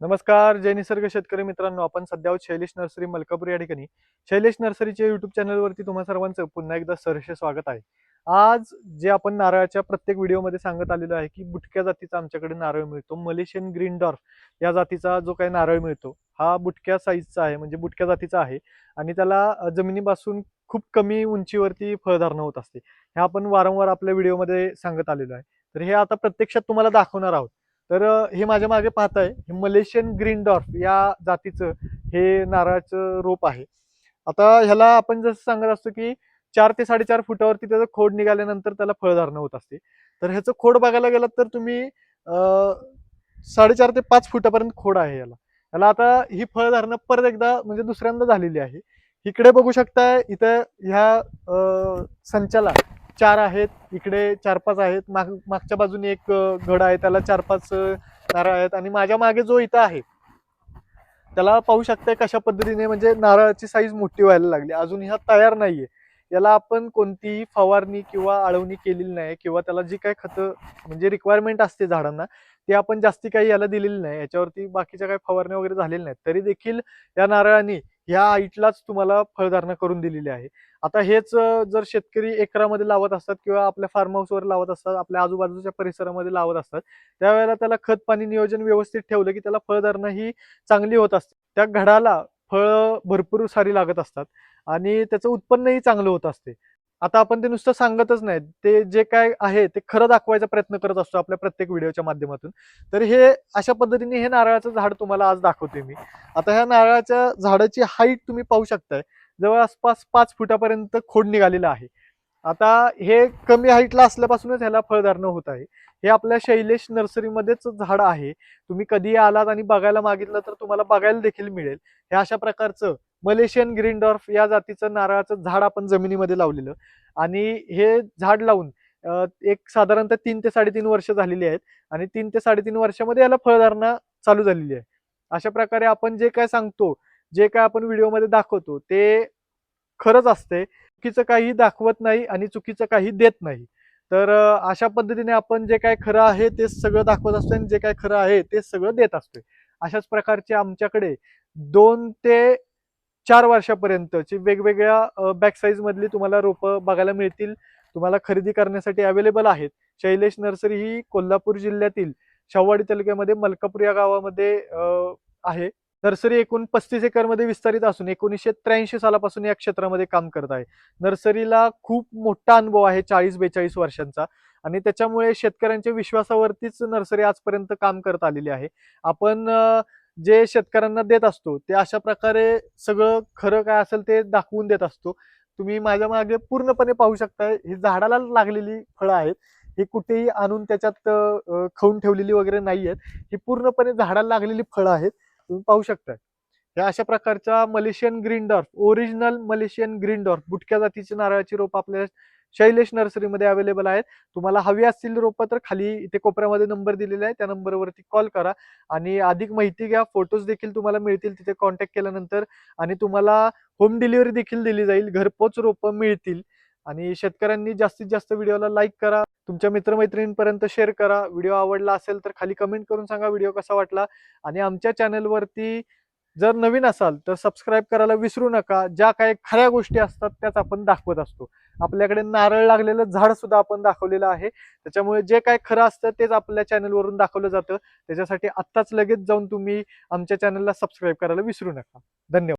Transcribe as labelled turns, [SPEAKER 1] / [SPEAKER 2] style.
[SPEAKER 1] नमस्कार जय निसर्ग शेतकरी मित्रांनो. आपण सध्या शैलेश नर्सरी मलकापूर या ठिकाणी. शैलेश नर्सरीच्या युट्यूब चॅनलवरती तुम्हा सर्वांचं पुन्हा एकदा सरसे स्वागत आहे. आज जे आपण नारळाच्या प्रत्येक व्हिडिओमध्ये सांगत आलेलो आहे की बुटक्या जातीचा आमच्याकडे नारळ मिळतो. मलेशियन ग्रीन डॉर्फ या जातीचा जो काही नारळ मिळतो हा बुटक्या साईजचा आहे म्हणजे बुटक्या जातीचा आहे. आणि त्याला जमिनीपासून खूप कमी उंचीवरती फळधारणा होत असते. हे आपण वारंवार आपल्या व्हिडिओमध्ये सांगत आलेलो आहे. तर हे आता प्रत्यक्षात तुम्हाला दाखवणार आहोत. तर हे माझ्या मागे पाहताय. हे मलेशियन ग्रीन डॉर्फ या जातीचं हे नारळाचं रोप आहे. आता ह्याला आपण जसं सांगत असतो की चार ते साडेचार फुटावरती त्याचं खोड निघाल्यानंतर त्याला फळधारणा होत असते. तर ह्याचं खोड बघायला गेलं तर तुम्ही साडेचार ते पाच फुटापर्यंत खोड आहे याला याला आता ही फळधारणा परत एकदा म्हणजे दुसऱ्यांदा झालेली आहे. इकडे बघू शकताय इथं ह्या संचाला चार आहेत इकडे चार पाच आहेत. माग मागच्या बाजूने एक घड आहे त्याला चार पाच नारळ आहेत आणि माझ्या मागे जो इथं आहे त्याला पाहू शकताय कशा पद्धतीने म्हणजे नारळाची साईज मोठी व्हायला लागली. अजून ह्या तयार नाहीये. याला आपण कोणतीही फवारणी किंवा आळवणी केलेली नाही किंवा त्याला जी काही खतं म्हणजे रिक्वायरमेंट असते झाडांना ते आपण जास्ती काही याला दिलेली नाही. याच्यावरती बाकीच्या काही फवारण्या वगैरे झालेल्या नाहीत. तरी देखील या नारळाने ह्या हाईटलाच तुम्हाला फळधारणा करून दिलेली आहे. आता हेच जर शेतकरी एकरामध्ये लावत असतात किंवा आपल्या फार्म हाऊसवर लावत असतात आपल्या आजूबाजूच्या परिसरामध्ये लावत असतात त्यावेळेला त्याला खत पाणी नियोजन व्यवस्थित ठेवलं की त्याला फळधारणा ही चांगली होत असते. त्या घडाला फळ भरपूर सारी लागत असतात आणि त्याचं उत्पन्नही चांगलं होत असते. आता आपण ते नुसतं सांगतच नाही ते जे काय आहे ते खरं दाखवायचा प्रयत्न करत असतो आपल्या प्रत्येक व्हिडिओच्या माध्यमातून. तर हे अशा पद्धतीने हे नारळाचं झाड तुम्हाला आज दाखवते मी. आता ह्या नारळाच्या झाडाची हाईट तुम्ही पाहू शकताय. जवळ आसपास पाच फुटापर्यंत खोड निघालेलं आहे. आता हे कमी हाईटला असल्यापासूनच ह्याला फळधारणं होत आहे. हे आपल्या शैलेश नर्सरीमध्येच झाड आहे. तुम्ही कधी आलात आणि बघायला मागितलं तर तुम्हाला बघायला देखील मिळेल. हे अशा प्रकारचं मलेशियन ग्रीनडॉर्फ या जातीचं नारळाचं झाड आपण जमिनीमध्ये लावलेलं. आणि हे झाड लावून एक साधारणतः तीन ते साडेतीन वर्ष झालेली आहेत. आणि तीन ते साडेतीन वर्षामध्ये याला फळधारणा चालू झालेली आहे. अशा प्रकारे आपण जे काय सांगतो जे काय आपण व्हिडिओमध्ये दाखवतो ते खरंच असते चुकीचं काही दाखवत नाही आणि चुकीचं काही देत नाही. तर अशा पद्धतीने आपण जे काय खरं आहे ते सगळं दाखवत असतो आणि जे काय खरं आहे ते सगळं देत असतोय. अशाच प्रकारचे आमच्याकडे दोन ते चार वर्षापर्यंतची वेगवेगळ्या बॅक साईज मधली तुम्हाला रोपं बघायला मिळतील. तुम्हाला खरेदी करण्यासाठी अवेलेबल आहेत. शैलेश नर्सरी ही कोल्हापूर जिल्ह्यातील शाहूवाडी तालुक्यामध्ये मलकापूर या गावामध्ये आहे. नर्सरी एकूण पस्तीस एकरमध्ये विस्तारित असून एकोणीसशे त्र्याऐंशी सालापासून या क्षेत्रामध्ये काम करत आहे. नर्सरीला खूप मोठा अनुभव आहे चाळीस बेचाळीस वर्षांचा आणि त्याच्यामुळे शेतकऱ्यांच्या विश्वासावरतीच नर्सरी आजपर्यंत काम करत आलेली आहे. आपण जे शेतकऱ्यांना देत असतो ते अशा प्रकारे सगळं खरं काय असेल ते दाखवून देत असतो. तुम्ही माझ्या मागे पूर्णपणे पाहू शकता ही झाडाला लागलेली फळं आहेत. ही कुठेही आणून त्याच्यात खाऊन ठेवलेली वगैरे नाही आहेत. ही पूर्णपणे झाडाला लागलेली फळं आहेत. तुम्ही पाहू शकता या अशा प्रकारच्या Malaysian green dwarf original Malaysian green dwarf बुटक्या जातीची नारळाची रोप आपल्या शैलेश नर्सरीमध्ये अवेलेबल आहेत. तुम्हाला हवी असतील रोपं तर खाली इथे कोपऱ्यामध्ये नंबर दिलेला आहे. त्या नंबरवरती कॉल करा आणि अधिक माहिती घ्या. फोटोज देखील तुम्हाला मिळतील तिथे कॉन्टॅक्ट केल्यानंतर आणि तुम्हाला होम डिलिव्हरी देखील दिली जाईल. घरपोच रोपं मिळतील. आणि शेतकऱ्यांनी जास्तीत जास्त व्हिडिओला लाईक करा. तुमच्या मित्रमैत्रिणींपर्यंत शेअर करा. व्हिडिओ आवडला असेल तर खाली कमेंट करून सांगा. व्हिडिओ कसा वाटला? आणि आमच्या चॅनलवरती जर नवीन असाल तर सबस्क्राईब करायला विसरू नका. ज्या काही खऱ्या गोष्टी असतात त्याच आपण दाखवत असतो. आपल्याकडे नारळ लागलेलं झाड सुद्धा आपण दाखवलेलं आहे. त्याच्यामुळे जे काय खरं असतं तेच आपल्या चॅनलवरून दाखवलं जातं. त्याच्यासाठी आत्ताच लगेच जाऊन तुम्ही आमच्या चॅनलला सबस्क्राईब करायला विसरू नका. धन्यवाद.